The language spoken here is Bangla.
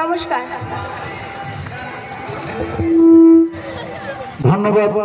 নমস্কার। ধন্যবাদ।